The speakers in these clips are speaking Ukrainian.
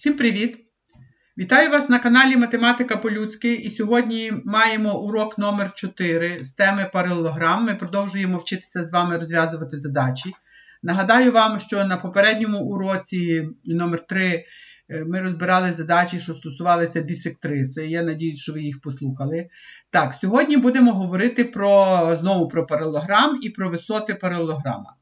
Всім привіт! Вітаю вас на каналі Математика по-людськи. І сьогодні маємо урок номер 4 з теми паралелограм. Ми продовжуємо вчитися з вами розв'язувати задачі. Нагадаю вам, що на попередньому уроці номер 3 е, ми розбирали задачі, що стосувалися бісектриси. Я надіюсь, що ви їх послухали. Так, сьогодні будемо говорити про, знову про паралелограм і про висоти паралелограма.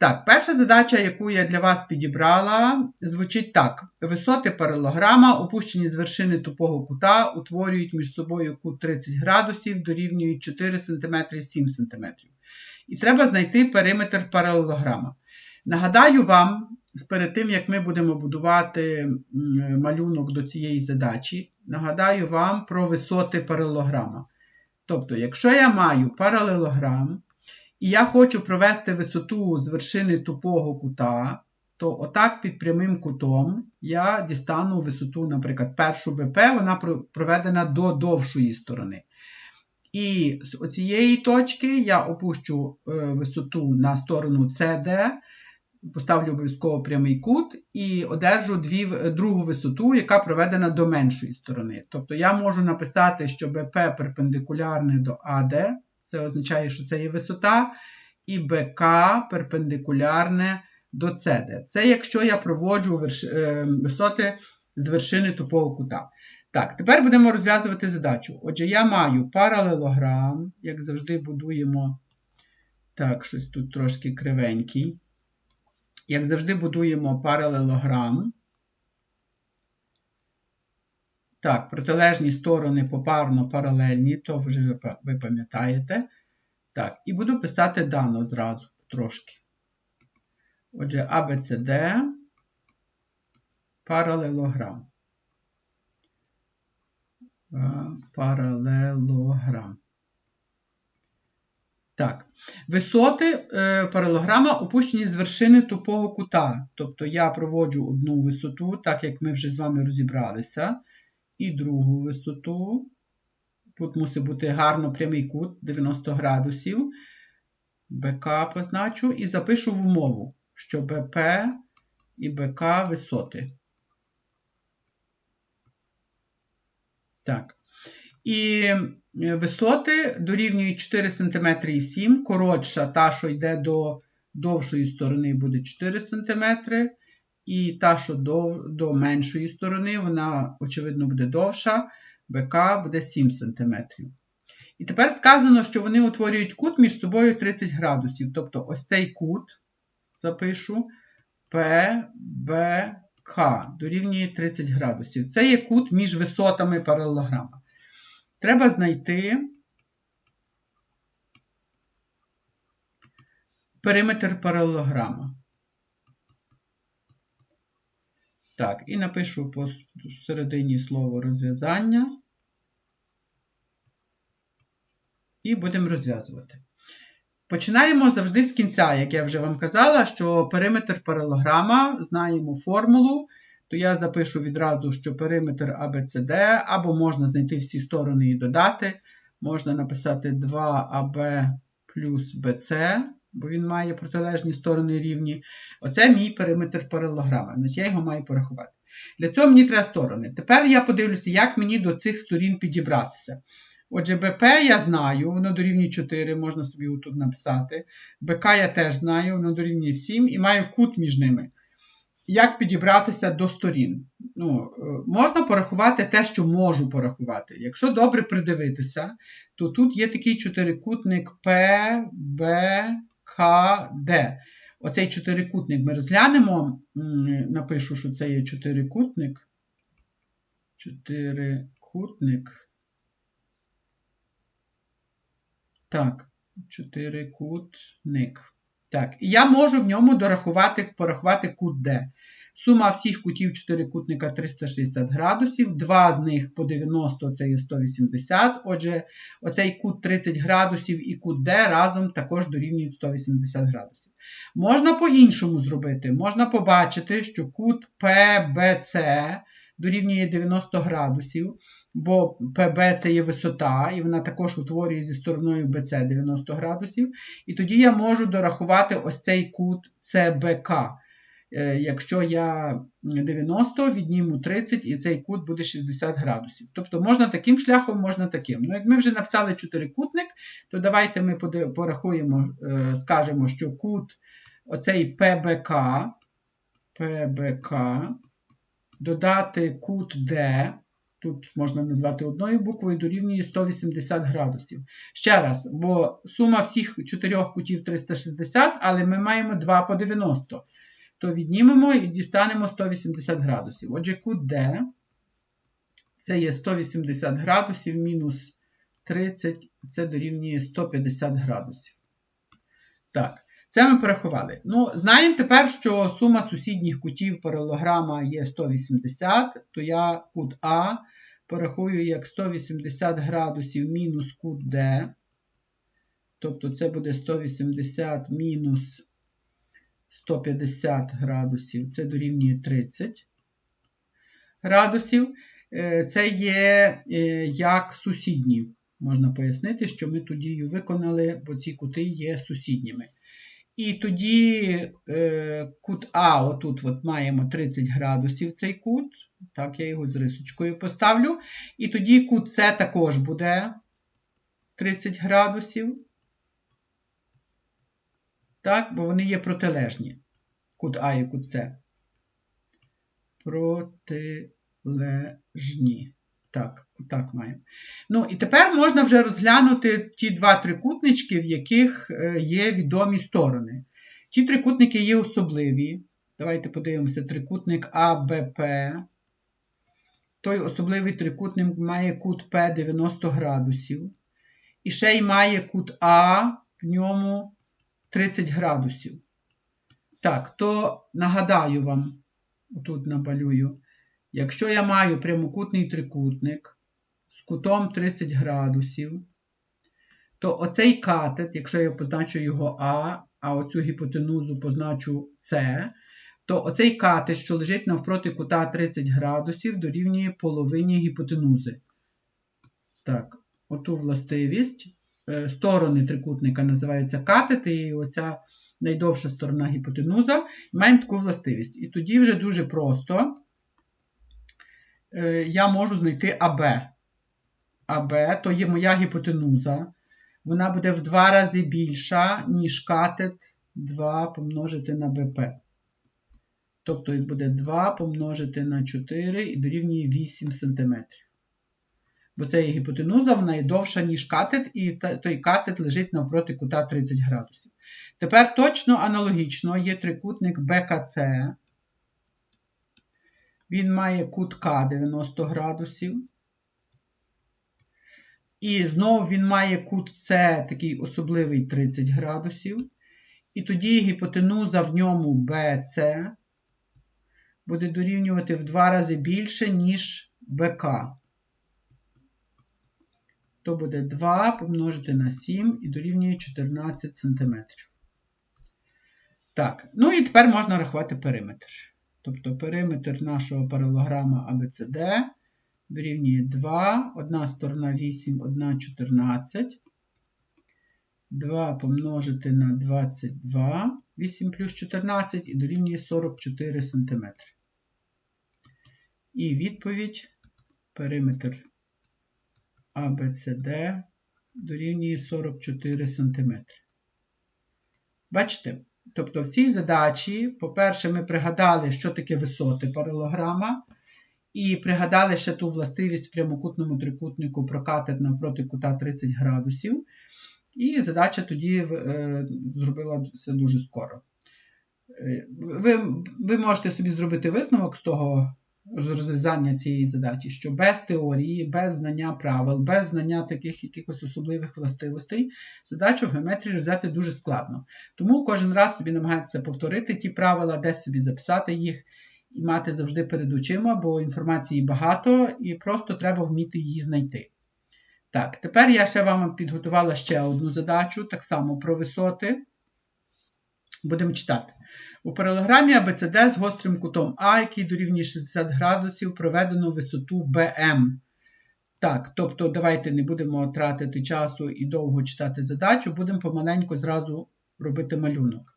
Так, перша задача, яку я для вас підібрала, звучить так: висоти паралограма, опущені з вершини тупого кута, утворюють між собою кут 30 градусів, дорівнюють 4 см 7 см. І треба знайти периметр паралелограма. Нагадаю вам, перед тим, як ми будемо будувати малюнок до цієї задачі, нагадаю вам про висоти паралелограма. Тобто, якщо я маю паралелограм, і я хочу провести висоту з вершини тупого кута, то отак під прямим кутом я дістану висоту, наприклад, першу БП, вона проведена до довшої сторони. І з цієї точки я опущу е, висоту на сторону CD, поставлю обов'язково прямий кут і одержу дві, другу висоту, яка проведена до меншої сторони. Тобто я можу написати, що БП перпендикулярне до АД. Це означає, що це є висота, і БК перпендикулярне до CD. Це якщо я проводжу верш... Е, висоти з вершини тупого кута. Так, тепер будемо розв'язувати задачу. Отже, я маю паралелограм, як завжди, будуємо. Так, щось тут трошки кривенький. Як завжди, будуємо паралелограм. Так, протилежні сторони попарно паралельні, то вже ви пам'ятаєте. Так, і буду писати дано зразу трошки. Отже, ABCD паралелограм. Паралелограм. Так, висоти е, паралелограма опущені з вершини тупого кута. Тобто я проводжу одну висоту, так як ми вже з вами розібралися і другу висоту. Тут мусить бути гарно прямий кут 90 градусів. БК позначу і запишу в умову, що БП і БК висоти. Так. І е, висоти дорівнюють 4 см і 7 Коротша та, що йде до довшої сторони, буде 4 см. І та, що до до меншої сторони, вона, очевидно, буде довша, БК буде 7 см. І тепер сказано, що вони утворюють кут між собою 30 градусів. Тобто ось цей кут, запишу, ПБК дорівнює 30 градусів. Це є кут між висотами паралелограма. Треба знайти периметр паралелограма. Так, і напишу посередині слово розв'язання. І будемо розв'язувати. Починаємо завжди з кінця, як я вже вам казала, що периметр паралограма, знаємо формулу, то я запишу відразу, що периметр ABCD, або можна знайти всі сторони і додати. Можна написати 2AB плюс BC бо він має протилежні сторони рівні. Оце мій периметр паралограма. Значить, я його маю порахувати. Для цього мені треба сторони. Тепер я подивлюся, як мені до цих сторін підібратися. Отже, БП я знаю, воно дорівнює 4, можна собі тут написати. БК я теж знаю, воно дорівнює 7 і маю кут між ними. Як підібратися до сторін? Ну, е, Можна порахувати те, що можу порахувати. Якщо добре придивитися, то тут є такий чотирикутник P, B, КД. Оцей чотирикутник ми розглянемо. Напишу, що це є чотирикутник. Чотирикутник. Так, чотирикутник. Так, і я можу в ньому дорахувати, порахувати кут D. Сума всіх кутів чотирикутника 360 градусів, два з них по 90 це є 180. Отже, оцей кут 30 градусів і кут D разом також дорівнюють 180 градусів. Можна по-іншому зробити. Можна побачити, що кут PBC дорівнює 90 градусів, бо PB це є висота, і вона також утворює зі стороною BC 90 градусів. І тоді я можу дорахувати ось цей кут CBK. Е, Якщо я 90, відніму 30 і цей кут буде 60 градусів. Тобто можна таким шляхом, можна таким. Ну, як ми вже написали чотирикутник, то давайте ми порахуємо, е, скажемо, що кут оцей ПБК, ПБК, додати кут Д, тут можна назвати одною буквою, дорівнює 180 градусів. Ще раз, бо сума всіх чотирьох кутів 360, але ми маємо 2 по 90. То віднімемо і дістанемо 180 градусів. Отже, кут D це є 180 градусів мінус 30, це дорівнює 150 градусів. Так, це ми порахували. Ну, знаємо тепер, що сума сусідніх кутів паралограма є 180, то я кут А порахую як 180 градусів мінус кут D. Тобто це буде 180 мінус 150 градусів, це дорівнює 30 градусів. Е, Це є е, як сусідні. Можна пояснити, що ми ту дію виконали, бо ці кути є сусідніми. І тоді е, кут А, отут от маємо 30 градусів цей кут. Так, я його з рисочкою поставлю. І тоді кут С також буде 30 градусів. Так, бо вони є протилежні. Кут А і кут С. Протилежні. Так, отак маємо. Ну, і тепер можна вже розглянути ті два трикутнички, в яких е, є відомі сторони. Ті трикутники є особливі. Давайте подивимося: трикутник АБП. Той особливий трикутник має кут П 90 градусів. І ще й має кут А, в ньому 30 градусів. Так, то нагадаю вам, отут набалюю. Якщо я маю прямокутний трикутник з кутом 30 градусів, то оцей катет, якщо я позначу його А, а оцю гіпотенузу позначу С, то оцей катет, що лежить навпроти кута 30 градусів, дорівнює половині гіпотенузи. Так, оту властивість. Е, Сторони трикутника називаються катети, і оця найдовша сторона гіпотенуза. Маємо таку властивість. І тоді вже дуже просто е, я можу знайти АБ. АБ то є моя гіпотенуза. Вона буде в два рази більша, ніж катет 2 помножити на БП. Тобто буде 2 помножити на 4 і дорівнює 8 см. Бо це є гіпотенуза, вона є довша, ніж катет, і той катет лежить навпроти кута 30 градусів. Тепер точно аналогічно є трикутник БКЦ. Він має кут К 90 градусів. І знову він має кут С такий особливий 30 градусів. І тоді гіпотенуза в ньому BC буде дорівнювати в два рази більше, ніж БК. То буде 2 помножити на 7 і дорівнює 14 см. Так, ну і тепер можна рахувати периметр. Тобто периметр нашого паралограма ABCD дорівнює 2, одна сторона 8, одна 14. 2 помножити на 22, 8 плюс 14 і дорівнює 44 см. І відповідь периметр ABCD дорівнює 44 см. Бачите? Тобто в цій задачі, по-перше, ми пригадали, що таке висоти паралограма, і пригадали ще ту властивість в прямокутному трикутнику прокатет навпроти кута 30 градусів. І задача тоді е, зробила це дуже скоро. Е, ви, ви можете собі зробити висновок з того розв'язання цієї задачі, що без теорії, без знання правил, без знання таких якихось особливих властивостей, задачу в геометрії розв'язати дуже складно. Тому кожен раз собі намагається повторити ті правила, десь собі записати їх і мати завжди перед очима, бо інформації багато, і просто треба вміти її знайти. Так, тепер я ще вам підготувала ще одну задачу, так само про висоти. Будемо читати. У паралограмі ABCD з гострим кутом А, який дорівнює 60 градусів, проведено висоту BM. Так, тобто, давайте не будемо тратити часу і довго читати задачу, будемо помаленьку зразу робити малюнок.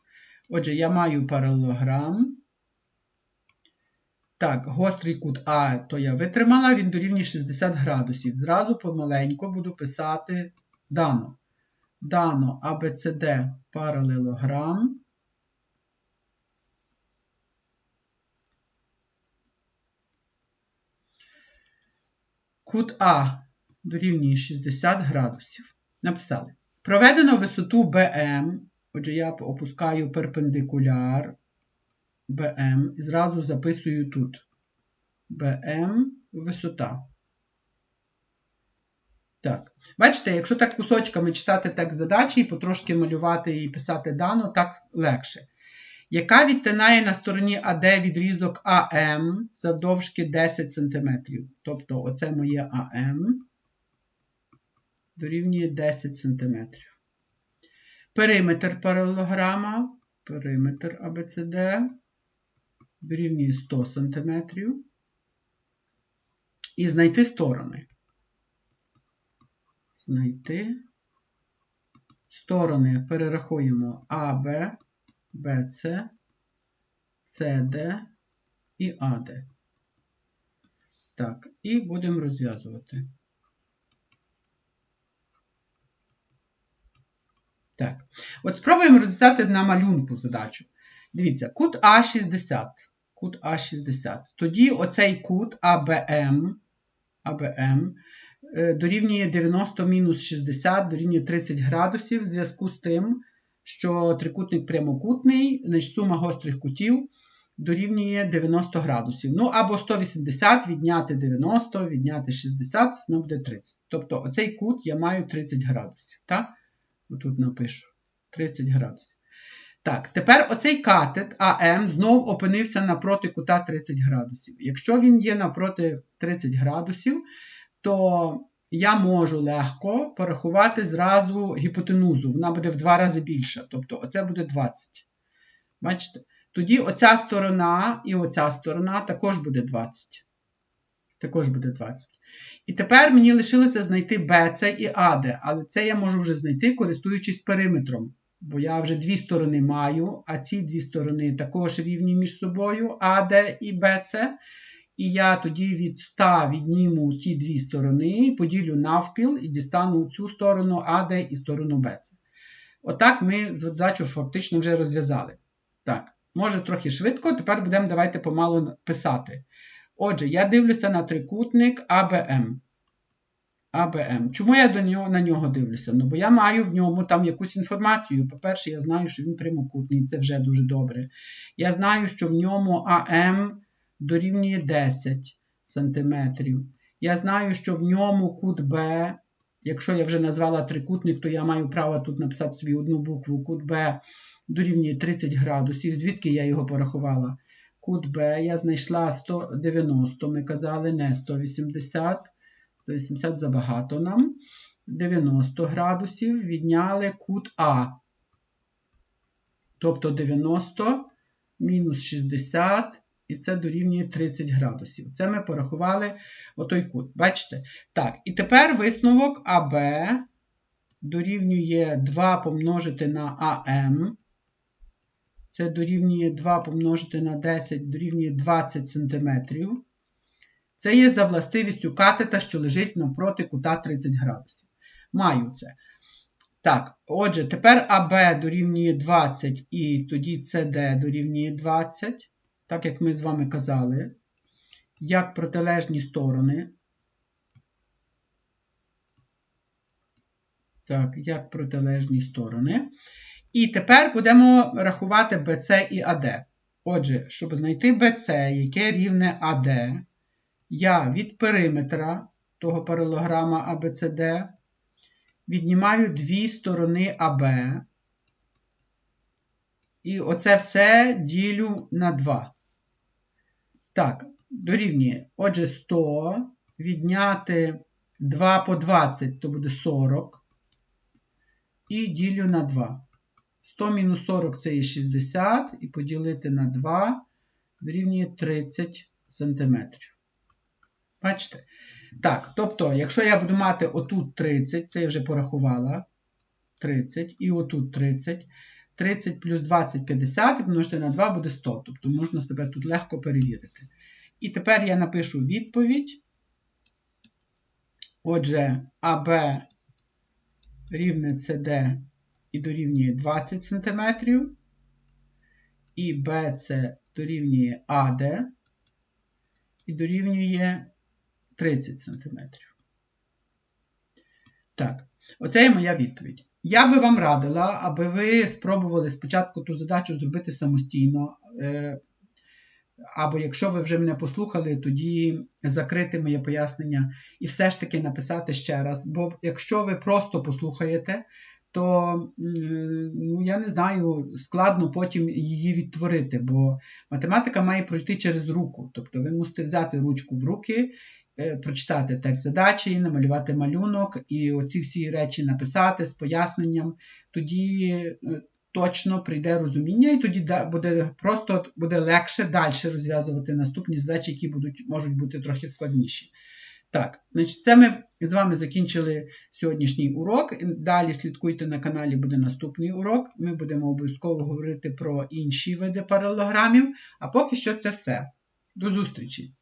Отже, я маю паралограм Так, гострий кут А, то я витримала, він дорівнює 60 градусів. Зразу помаленьку буду писати дано. Дано ABCD паралелограм. Кут А дорівнює 60 градусів. Написали. Проведено висоту БМ. Отже, я опускаю перпендикуляр БМ і зразу записую тут. БМ висота. Так. Бачите, якщо так кусочками читати текст задачі і потрошки малювати і писати дано, так легше. Яка відтинає на стороні АД відрізок АМ завдовжки 10 см. Тобто, оце моє АМ дорівнює 10 см. Периметр паралелограма, периметр АБЦД дорівнює 100 см. І знайти сторони. Знайти сторони перерахуємо АБ, БЦ, СД і АД. Так, і будемо розв'язувати. Так, от спробуємо розв'язати на малюнку задачу. Дивіться, кут А60. Кут А60. Тоді оцей кут АБМ, АБМ е, дорівнює 90 мінус 60, дорівнює 30 градусів в зв'язку з тим, що трикутник прямокутний, значить сума гострих кутів дорівнює 90 градусів. Ну, або 180 відняти 90, відняти 60, це буде 30. Тобто оцей кут я маю 30 градусів. Так? Отут напишу 30 градусів. Так, тепер оцей катет АМ знов опинився напроти кута 30 градусів. Якщо він є напроти 30 градусів, то я можу легко порахувати зразу гіпотенузу. Вона буде в два рази більша. Тобто, оце буде 20. Бачите? Тоді оця сторона і оця сторона також буде 20. Також буде 20. І тепер мені лишилося знайти BC і AD, але це я можу вже знайти, користуючись периметром. Бо я вже дві сторони маю, а ці дві сторони також рівні між собою AD і BC. І я тоді від 100 відніму ці дві сторони, поділю навпіл і дістану цю сторону AD і сторону BC. Отак ми задачу фактично вже розв'язали. Так, може трохи швидко, тепер будемо давайте помалу писати. Отже, я дивлюся на трикутник АБМ. АБМ. Чому я до нього, на нього дивлюся? Ну, бо я маю в ньому там якусь інформацію. По-перше, я знаю, що він прямокутний, це вже дуже добре. Я знаю, що в ньому АМ дорівнює 10 см. Я знаю, що в ньому кут Б, якщо я вже назвала трикутник, то я маю право тут написати собі одну букву. Кут Б дорівнює 30 градусів. Звідки я його порахувала? Кут Б я знайшла 190, ми казали, не 180. 180 забагато нам. 90 градусів відняли кут А. Тобто 90 мінус 60, і це дорівнює 30 градусів. Це ми порахували отой кут. Бачите? Так, і тепер висновок АБ дорівнює 2 помножити на АМ. Це дорівнює 2 помножити на 10, дорівнює 20 см. Це є за властивістю катета, що лежить навпроти кута 30 градусів. Маю це. Так, отже, тепер АБ дорівнює 20 і тоді СД дорівнює 20, так як ми з вами казали, як протилежні сторони. Так, як протилежні сторони. І тепер будемо рахувати BC і AD. Отже, щоб знайти BC, яке рівне AD, я від периметра того паралограма ABCD віднімаю дві сторони АБ. І оце все ділю на 2. Так, дорівнює. Отже, 100 відняти 2 по 20, то буде 40. І ділю на 2. 100 мінус 40 це є 60, і поділити на 2 дорівнює 30 см. Бачите? Так, тобто, якщо я буду мати отут 30, це я вже порахувала. 30, і отут 30. 30 плюс 20 50, і помножити на 2 буде 100. Тобто можна себе тут легко перевірити. І тепер я напишу відповідь. Отже, АБ рівне СД і дорівнює 20 см, і БЦ дорівнює АД і дорівнює 30 см. Так, оце є моя відповідь. Я би вам радила, аби ви спробували спочатку ту задачу зробити самостійно. е, Або якщо ви вже мене послухали, тоді закрити моє пояснення і все ж таки написати ще раз. Бо якщо ви просто послухаєте, то ну, я не знаю, складно потім її відтворити, бо математика має пройти через руку. Тобто ви мусите взяти ручку в руки, прочитати текст задачі, намалювати малюнок і оці всі речі написати з поясненням. Тоді е, точно прийде розуміння, і тоді буде просто буде легше далі розв'язувати наступні задачі, які будуть, можуть бути трохи складніші. Так, значить, це ми з вами закінчили сьогоднішній урок. Далі слідкуйте на каналі, буде наступний урок. Ми будемо обов'язково говорити про інші види паралелограмів. А поки що це все. До зустрічі!